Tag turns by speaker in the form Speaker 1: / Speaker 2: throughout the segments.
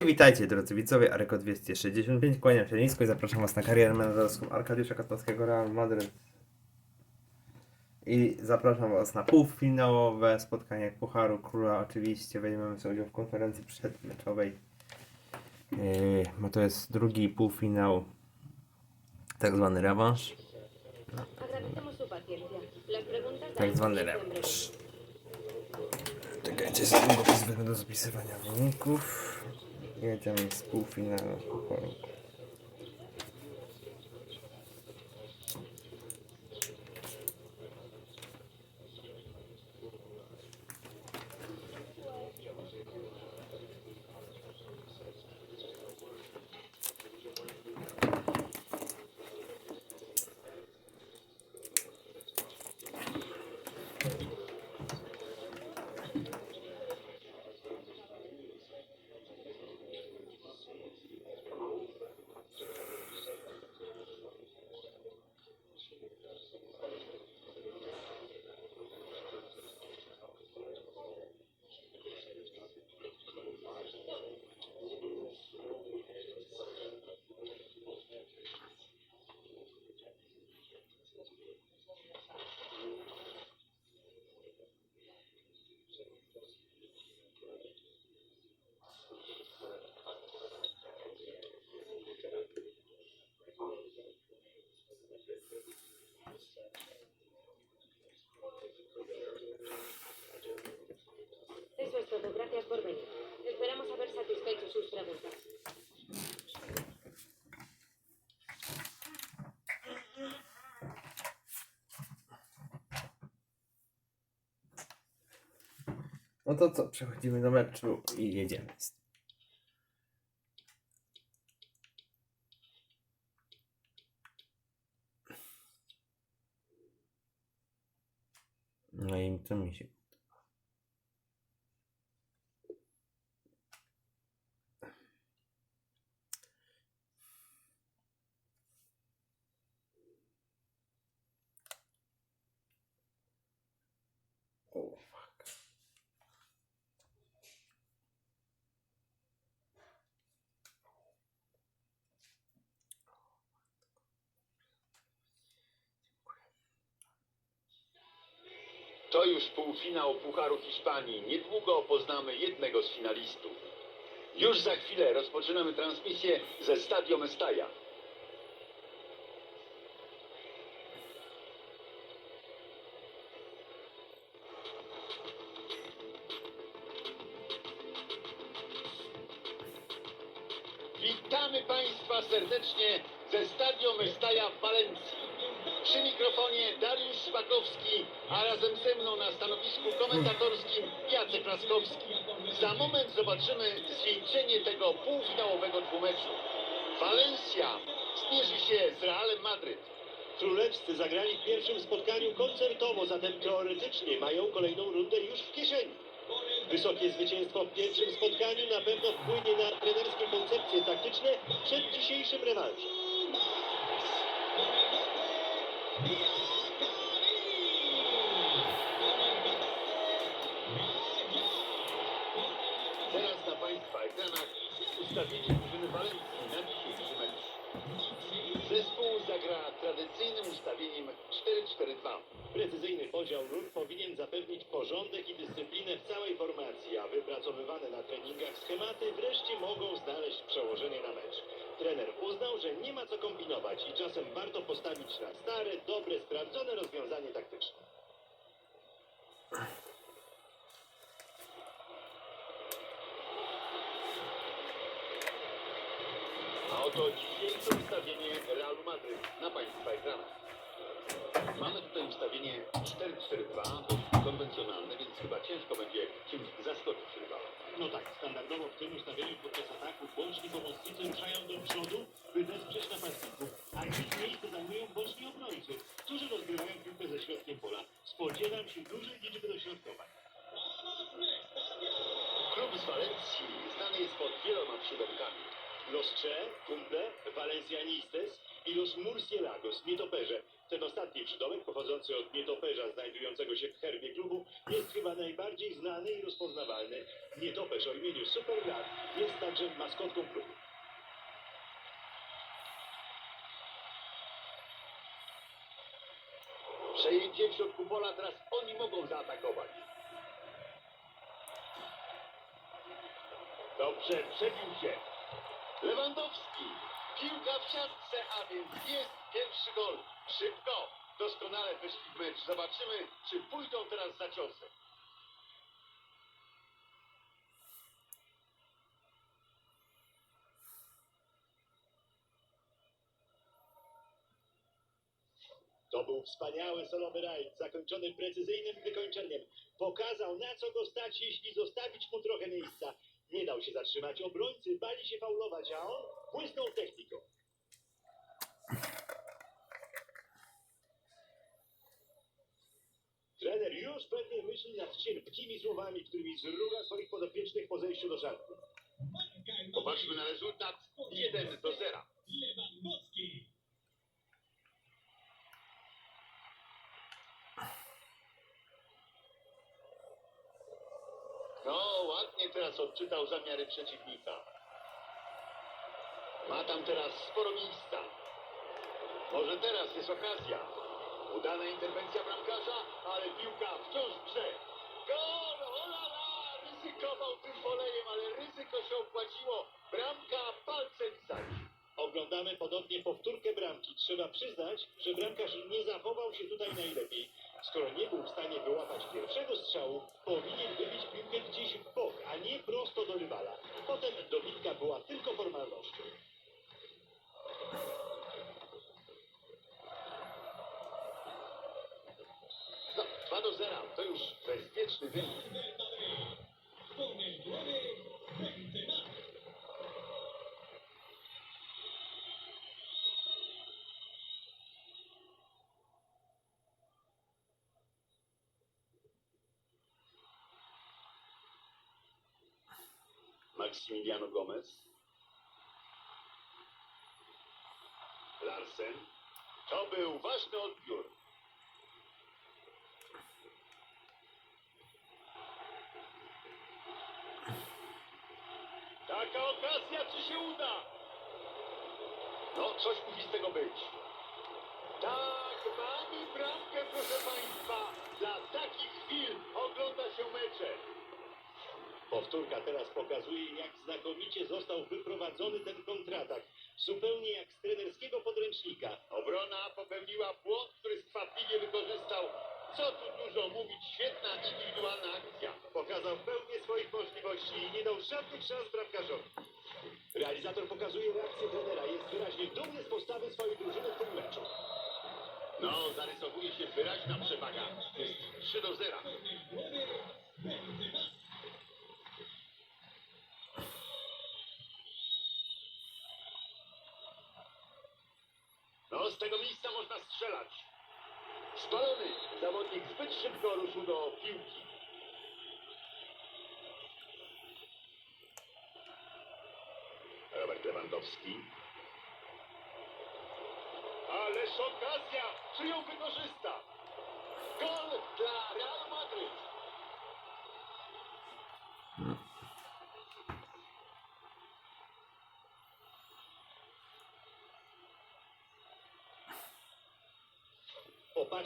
Speaker 1: Witajcie drodzy widzowie, Areko 265, kłaniam się nisko i zapraszam was na karierę menedżerską Arkadiusza Katowskiego Real Madryt. I zapraszam was na półfinałowe spotkanie Pucharu Króla. Oczywiście weźmiemy sobie udział w konferencji przedmeczowej. Yy, to jest drugi półfinał, tak zwany rewanż. Tak zwany rewanż. Czekajcie, do zapisywania wyników. Jedziemy z półfinału Pucharu. No to co, przechodzimy do meczu i jedziemy. No i to mi się
Speaker 2: już półfinał Pucharu Hiszpanii. Niedługo poznamy jednego z finalistów. Już za chwilę rozpoczynamy transmisję ze Stadio Mestalla. Witamy Państwa serdecznie ze Stadio Mestalla w Walencji. Przy mikrofonie Dariusz Szpakowski, a razem ze mną na stanowisku komentatorskim Jacek Laskowski. Za moment zobaczymy zwieńczenie tego półfinałowego dwumeczu. Walencja zmierzy się z Realem Madryt.
Speaker 3: Królewscy zagrali w pierwszym spotkaniu koncertowo, zatem teoretycznie mają kolejną rundę już w kieszeni. Wysokie zwycięstwo w pierwszym spotkaniu na pewno wpłynie na trenerskie koncepcje taktyczne przed dzisiejszym rewanżem.
Speaker 2: Teraz na Państwa ekranach ustawienie drużyny Walencji na dzisiejszy mecz. Zespół zagra tradycyjnym ustawieniem 4-4-2.
Speaker 3: Precyzyjny podział ról powinien zapewnić porządek i dyscyplinę w całej formacji, a wypracowywane na treningach schematy wreszcie mogą znaleźć przełożenie na mecz. Trener uznał, że nie ma co kombinować i czasem warto postawić na stare, dobre, sprawdzone rozwiązanie taktyczne.
Speaker 2: A oto dzisiejsze ustawienie Realu Madryt na Państwa ekranach. Mamy tutaj ustawienie 4-4-2, dość konwencjonalne, więc chyba ciężko będzie czymś zaskoczyć rywala.
Speaker 3: No tak, standardowo w tym ustawieniu podczas ataku boczni pomocnicy ruszają do przodu, by wesprzeć napastników, a ich miejsce zajmują boczni obrońcy, którzy rozgrywają piłkę ze środkiem pola. Spodziewam się dużej liczby dośrodkowań.
Speaker 2: Klub z Walencji znany jest pod wieloma przydomkami.
Speaker 3: Los Che, Cumple, Valencianistes, i Los Murciélagos, nietoperze. Przydomek, pochodzący od nietoperza znajdującego się w herbie klubu, jest chyba najbardziej znany i rozpoznawalny. Nietoperz o imieniu Superlat jest także maskotką klubu.
Speaker 2: Przejęcie w środku pola, teraz oni mogą zaatakować. Dobrze, przebił się. Lewandowski. Piłka w siatce, a więc jest pierwszy gol. Szybko. Doskonale weszli w mecz. Zobaczymy, czy pójdą teraz za ciosem.
Speaker 3: To był wspaniały solowy rajd, zakończony precyzyjnym wykończeniem. Pokazał, na co go stać, jeśli zostawić mu trochę miejsca. Nie dał się zatrzymać. Obrońcy bali się faulować, a on błysnął techniką. Trener już pewnie myśli nad cierpkimi słowami, którymi zruga swoich podopiecznych po zejściu do żartu.
Speaker 2: Popatrzmy na rezultat. 1 do 0. No, ładnie teraz odczytał zamiary przeciwnika. Ma tam teraz sporo miejsca. Może teraz jest okazja. Udana interwencja bramkarza, ale piłka wciąż w. Gol! Olala! Ryzykował tym polejem, ale ryzyko się opłaciło. Bramka palcem stać.
Speaker 3: Oglądamy podobnie powtórkę bramki. Trzeba przyznać, że bramkarz nie zachował się tutaj najlepiej. Skoro nie był w stanie wyłapać pierwszego strzału, powinien wybić piłkę gdzieś w bok, a nie prosto do rywala. Potem dobitka była tylko formalnością.
Speaker 2: No, 2 do 0. To już bezpieczny wynik. Maximiliano Gomez. Larsen. To był ważny odbiór. Taka okazja, czy się uda? No, coś musi z tego być. Tak, mamy bramkę, proszę Państwa. Dla takich chwil ogląda się mecze.
Speaker 3: Powtórka teraz pokazuje, jak znakomicie został wyprowadzony ten kontratak. Zupełnie jak z trenerskiego podręcznika.
Speaker 2: Obrona popełniła błąd, który skwapliwie wykorzystał. Co tu dużo mówić, świetna indywidualna akcja.
Speaker 3: Pokazał pełnię swoich możliwości i nie dał żadnych szans bramkarzowi. Realizator pokazuje reakcję trenera. Jest wyraźnie dumny z postawy swojej drużyny w tym meczu.
Speaker 2: No, zarysowuje się wyraźna przewaga. Jest 3 do 0. No, z tego miejsca można strzelać. Spalony. Zawodnik zbyt szybko ruszył do piłki. Robert Lewandowski. Ależ okazja! Czy ją wykorzysta? Gol dla Real Madryt!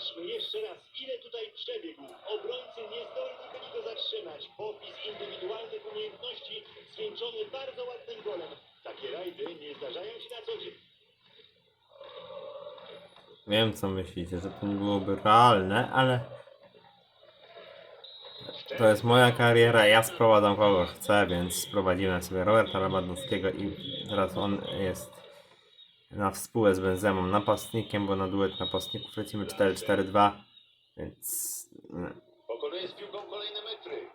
Speaker 3: Popatrzmy jeszcze raz, ile tutaj przebiegł. Obrońcy nie zdolni byli go zatrzymać. Popis indywidualnych umiejętności zwieńczony bardzo ładnym golem. Takie rajdy nie zdarzają się na co dzień.
Speaker 1: Wiem co myślicie, że to nie byłoby realne, ale to jest moja kariera, ja sprowadzam kogo chcę, więc sprowadziłem sobie Roberta Lewandowskiego i teraz on jest na współę z Benzemą napastnikiem, bo na duet napastników lecimy 4-4-2, więc mm,
Speaker 2: Pokonuje z piłką kolejne metry.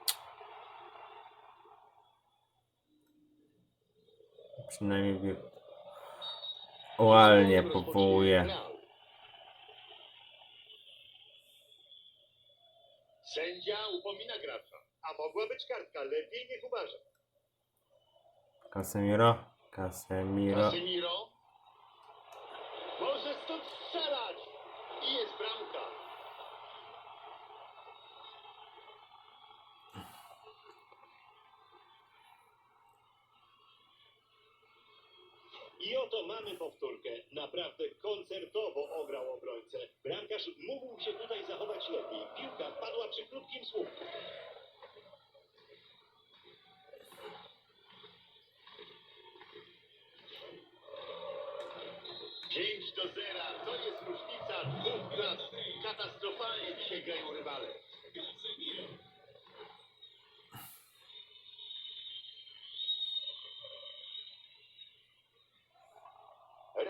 Speaker 1: przynajmniej ualnie powołuje.
Speaker 2: Sędzia upomina gracza.
Speaker 3: A mogła być kartka, lepiej niech uważa.
Speaker 1: Casemiro, Casemiro.
Speaker 2: Casemiro.
Speaker 3: I oto mamy powtórkę. Naprawdę koncertowo ograł obrońcę. Bramkarz mógł się tutaj zachować lepiej. Piłka padła przy krótkim słupku.
Speaker 2: 5 do 0. To jest różnica dwóch klas. Katastrofalnie dzisiaj grają rywale.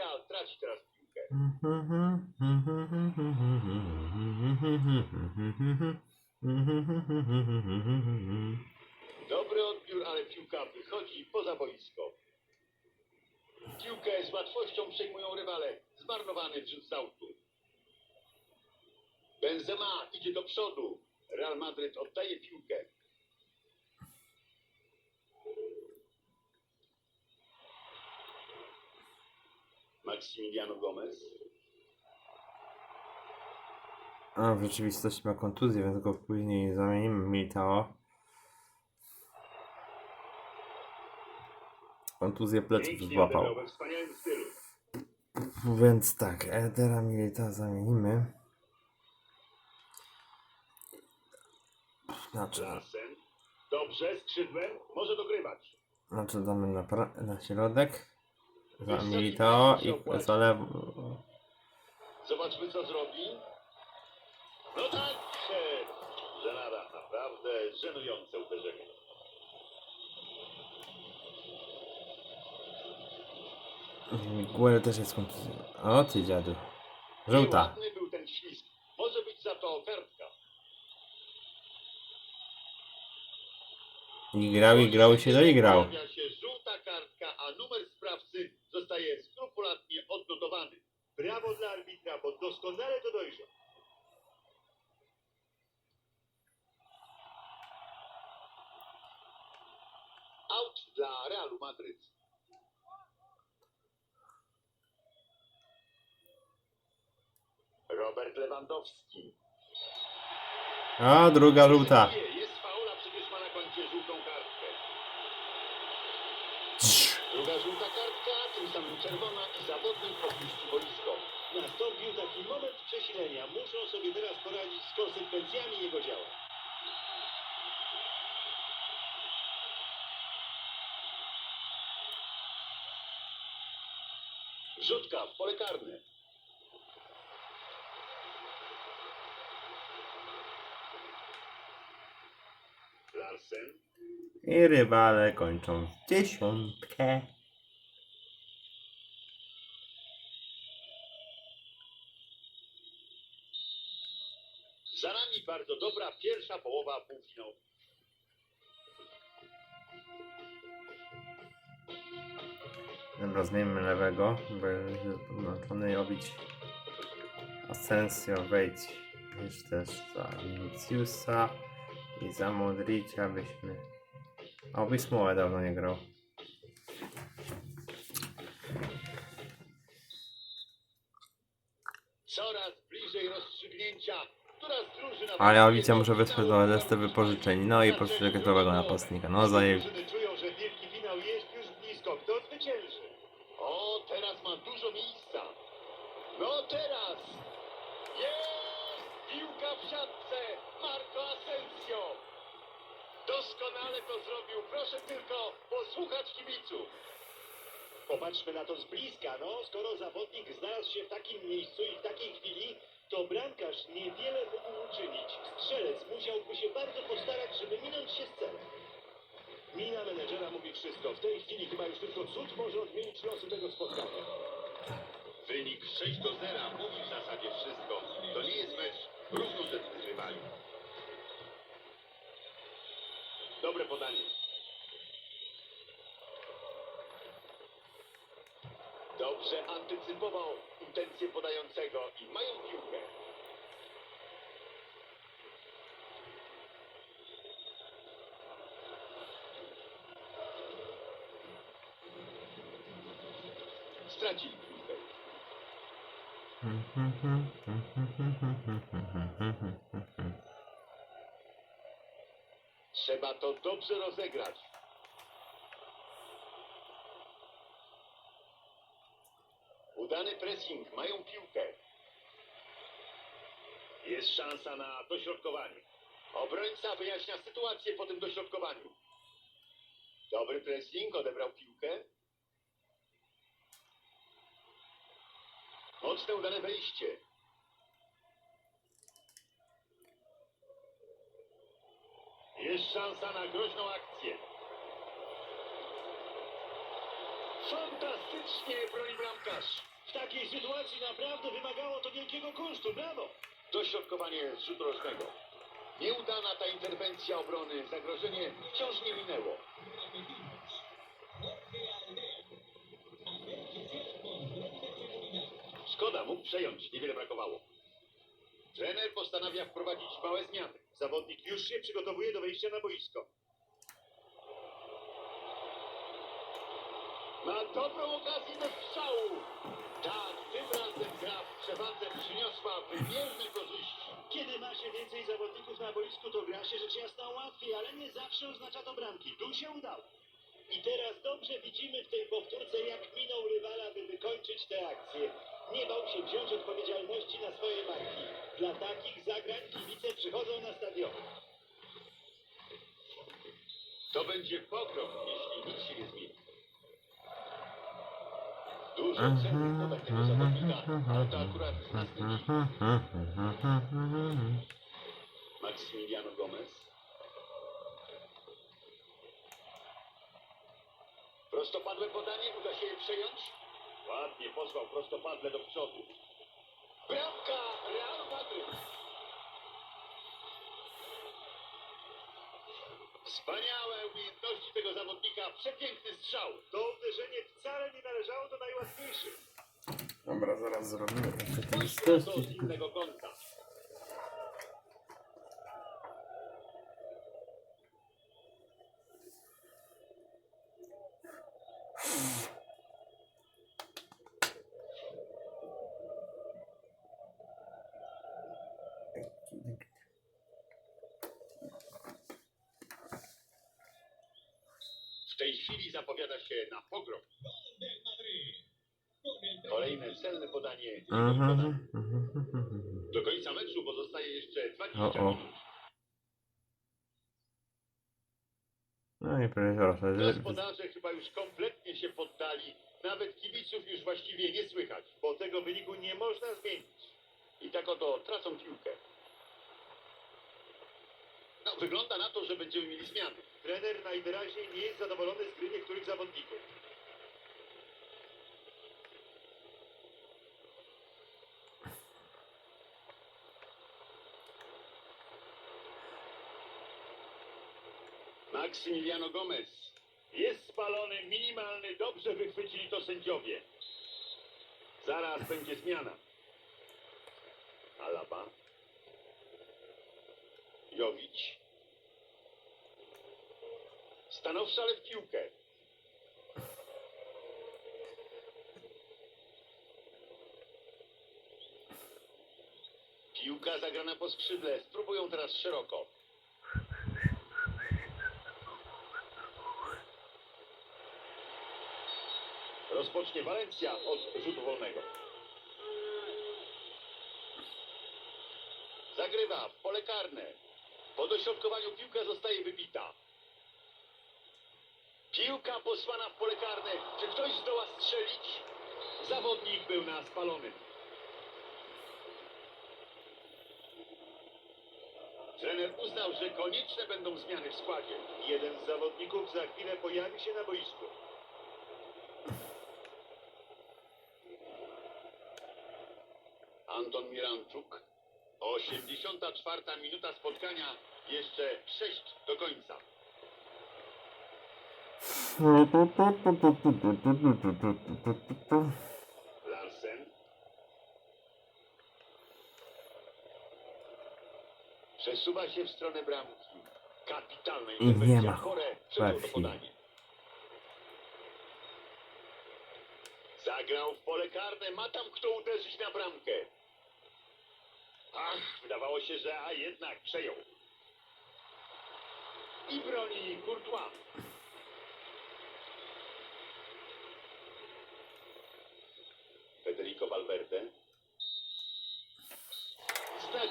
Speaker 2: Real traci teraz piłkę. Dobry odbiór, ale piłka wychodzi poza boisko. Piłkę z łatwością przejmują rywale. Zmarnowany wrzut z autu. Benzema idzie do przodu. Real Madryt oddaje piłkę. Maximiliano Gomez.
Speaker 1: A w rzeczywistości ma kontuzję, więc go później zamienimy Militao. Kontuzję pleców złapał. Więc tak, Edera Milita zamienimy. Znaczy.
Speaker 2: Dobrze, skrzydłem. Może dogrywać.
Speaker 1: znaczy damy na, na środek. Za Militao i za lewo.
Speaker 2: Zobaczmy, co zrobi. No tak! Żenada. Naprawdę żenujące uderzenie.
Speaker 1: Miguel też jest kontuzją. O ty dziadu. Żółta.
Speaker 2: Nieładny był ten ślizg. Może być za to.
Speaker 1: I grał, i grał, i się doigrał.
Speaker 2: Pojawia się żółta kartka, a numer sprawcy zostaje skrupulatnie odnotowany.
Speaker 3: Brawo dla arbitra, bo doskonale to dojrzał.
Speaker 2: Out dla Realu Madryt.
Speaker 1: A, druga żółta.
Speaker 2: Nie, Jest faula, przecież ma na koncie żółtą kartkę. Druga żółta kartka, tym samym czerwona i zawodnik opuści boisko.
Speaker 3: Nastąpił taki moment przesilenia. Muszą sobie teraz poradzić z konsekwencjami jego działań.
Speaker 2: Rzutka w pole karne.
Speaker 1: I rywale kończą w dziesiątkę.
Speaker 2: Za nami bardzo dobra pierwsza połowa półfinału.
Speaker 1: Dobra, zmieńmy lewego, bo jest podłączony obić Asensio, wejdź już też za Viniciusa i za Modricia byśmy... O, Bismuła dawno nie grał.
Speaker 2: Coraz bliżej rozstrzygnięcia. Która z drużyn...
Speaker 1: Ale Alicja może wysłać do LST wypożyczeń, no i poszukać gotowego napastnika. No zaje...
Speaker 3: Drużyny czują, że wielki finał jest już blisko. Kto zwycięży?
Speaker 2: O, teraz ma dużo miejsca. No teraz! Jest! Piłka w siatce! Marco Asensio! Doskonale to zrobił. Proszę tylko posłuchać kibiców.
Speaker 3: Popatrzmy na to z bliska, no. Skoro zawodnik znalazł się w takim miejscu i w takiej chwili, to bramkarz niewiele mógł uczynić. Strzelec musiałby się bardzo postarać, żeby minąć się z celem. Mina menedżera mówi wszystko. W tej chwili chyba już tylko cud może odmienić losy tego spotkania.
Speaker 2: Wynik 6 do 0 mówi w zasadzie wszystko. To nie jest mecz równorzędnych rywali. Dobre podanie. Dobrze antycypował intencje podającego i mają piłkę. Stracili piłkę. Trzeba to dobrze rozegrać. Udany pressing, mają piłkę.
Speaker 3: Jest szansa na dośrodkowanie.
Speaker 2: Obrońca wyjaśnia sytuację po tym dośrodkowaniu. Dobry pressing, odebrał piłkę. Mocne udane wejście.
Speaker 3: Jest szansa na groźną akcję.
Speaker 2: Fantastycznie broni bramkarz.
Speaker 3: W takiej sytuacji naprawdę wymagało to wielkiego kunsztu. Brawo!
Speaker 2: Dośrodkowanie z rożnego. Nieudana ta interwencja obrony. Zagrożenie wciąż nie minęło.
Speaker 3: Szkoda, mógł przejąć. Niewiele brakowało.
Speaker 2: Trener postanawia wprowadzić małe zmiany.
Speaker 3: Zawodnik już się przygotowuje do wejścia na boisko.
Speaker 2: Ma dobrą okazję do strzału. Tak, tym razem gra w przewadze przyniosła wymierne korzyści.
Speaker 3: Kiedy ma się więcej zawodników na boisku, to gra się rzecz jasna łatwiej, ale nie zawsze oznacza to bramki. Tu się udało. I teraz dobrze widzimy w tej powtórce, jak minął rywala, by wykończyć tę akcję. Nie bał się wziąć odpowiedzialności na swoje barki. Dla takich zagrań kibice przychodzą na stadiony.
Speaker 2: To będzie pogrom, jeśli nic się nie zmieni. Dużo cennych do takiego zawodnika, ale to akurat następny. Maksymiliano Gomez. Prostopadłe podanie, uda się je przejąć.
Speaker 3: Ładnie posłał prostopadle do przodu.
Speaker 2: Bramka Real Madryt. Wspaniałe umiejętności tego zawodnika, przepiękny strzał.
Speaker 3: To uderzenie wcale nie należało do najłatwiejszych.
Speaker 1: Dobra, zaraz zrobimy te
Speaker 2: Prosto
Speaker 1: listeczki.
Speaker 2: z innego kąta. Chwili zapowiada się na pogrom. Kolejne celne podanie.
Speaker 1: Mhm.
Speaker 2: Do końca meczu pozostaje jeszcze 20
Speaker 1: O, o.
Speaker 2: minut.
Speaker 1: No i proszę. że-
Speaker 2: Gospodarze chyba już kompletnie się poddali. Nawet kibiców już właściwie nie słychać.
Speaker 3: Bo tego wyniku nie można zmienić.
Speaker 2: I tak oto tracą piłkę. No, wygląda na to, że będziemy mieli zmiany.
Speaker 3: Trener najwyraźniej nie jest zadowolony z gry niektórych zawodników.
Speaker 2: Maksymiliano Gomez.
Speaker 3: Jest spalony, minimalny, dobrze wychwycili to sędziowie.
Speaker 2: Zaraz będzie zmiana. Ale w piłkę. Piłka zagrana po skrzydle. Spróbują teraz szeroko.
Speaker 3: Rozpocznie Walencja od rzutu wolnego.
Speaker 2: Zagrywa w pole karne. Po dośrodkowaniu piłka zostaje wybita. Piłka posłana w pole karne. Czy ktoś zdoła strzelić? Zawodnik był na spalonym. Trener uznał, że konieczne będą zmiany w składzie.
Speaker 3: Jeden z zawodników za chwilę pojawi się na boisku.
Speaker 2: Anton Miranczuk. 84 minuta spotkania. Jeszcze 6 do końca. Larsen. Przesuwa się w stronę bramki. Kapitalna
Speaker 1: I nie
Speaker 2: interwencja.
Speaker 1: ma
Speaker 2: Chore przejął to
Speaker 1: krwi.
Speaker 2: podanie. Zagrał w pole karne. Ma tam kto uderzyć na bramkę.
Speaker 3: Ach, wydawało się, że a jednak przejął.
Speaker 2: I broni Courtois.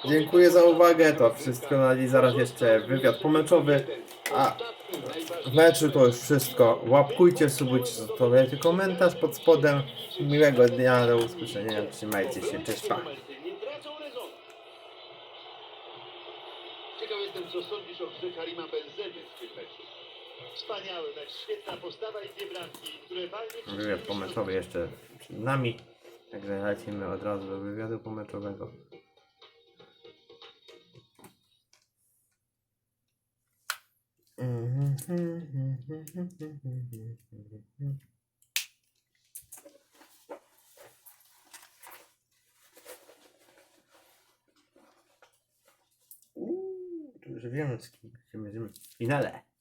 Speaker 1: Dziękuję za uwagę, to wszystko na. Zaraz jeszcze wywiad pomeczowy. A w meczu to już wszystko. Łapkujcie, subujcie, zostawiajcie komentarz pod spodem. Miłego dnia, do usłyszenia. Trzymajcie się, cześć, pa.
Speaker 2: Ciekaw jestem, co sądzisz o grze Karima Benzemy w tym meczu.
Speaker 3: Wspaniały mecz, świetna postawa i dwie bramki, które walnie
Speaker 1: Wywiad pomeczowy jeszcze przed nami. Także lecimy od razu do wywiadu pomeczowego. Uuu, tu już wiemy z kim mierzymy w finale.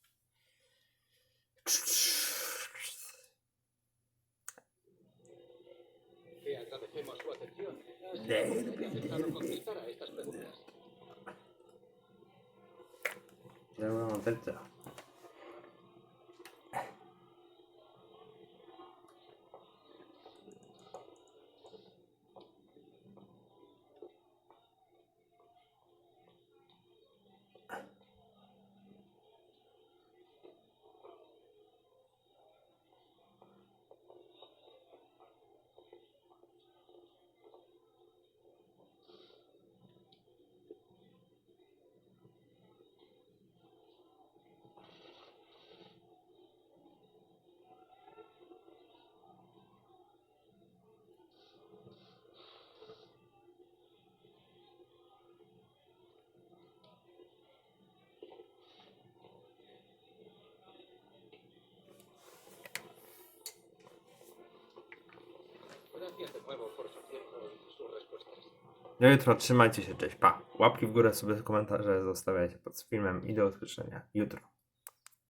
Speaker 1: Do jutro, trzymajcie się, cześć, pa. Łapki w górę sobie, komentarze zostawiajcie pod filmem i do usłyszenia jutro.